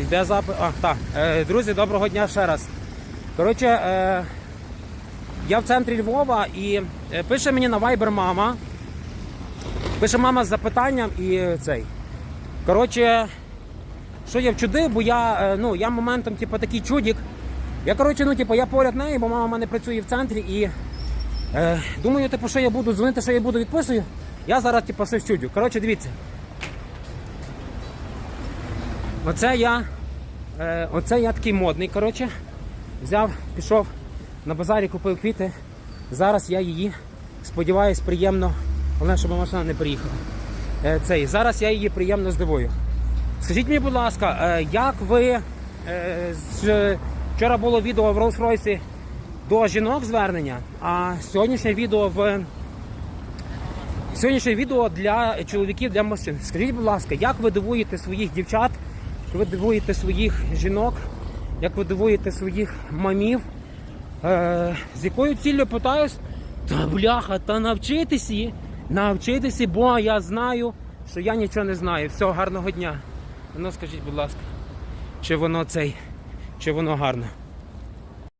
Йде запис. А, так. Е, друзі, доброго дня ще раз. Коротше, е, я в центрі Львова і е, пише мені на Viber мама. Пише мама з запитанням і цей. Коротше, що я вчудив, бо я, е, ну, я моментом, типу, такий чудік. Я, коротше, ну, типу, я поряд неї, бо мама в мене працює в центрі і е, думаю, типу, що я буду дзвонити, що я буду відписую. Я зараз, типу, щось чудю. Коротше, дивіться. Оце я, е, оце я такий модний, коротше. Взяв, пішов на базарі, купив квіти. Зараз я її, сподіваюсь, приємно. Головне, щоб машина не приїхала. Е, цей, зараз я її приємно здивую. Скажіть мені, будь ласка, е, як ви з, вчора було відео в Rolls-Royce до жінок звернення, а сьогоднішнє відео в Сьогоднішнє відео для чоловіків, для мужчин. Скажіть, будь ласка, як ви дивуєте своїх дівчат, ви дивуєте своїх жінок, як ви дивуєте своїх мамів? Е, з якою ціллю питаюсь? Та бляха, та навчитися, навчитися, бо я знаю, що я нічого не знаю. Всього гарного дня. Ну скажіть, будь ласка, чи воно цей, чи воно гарно?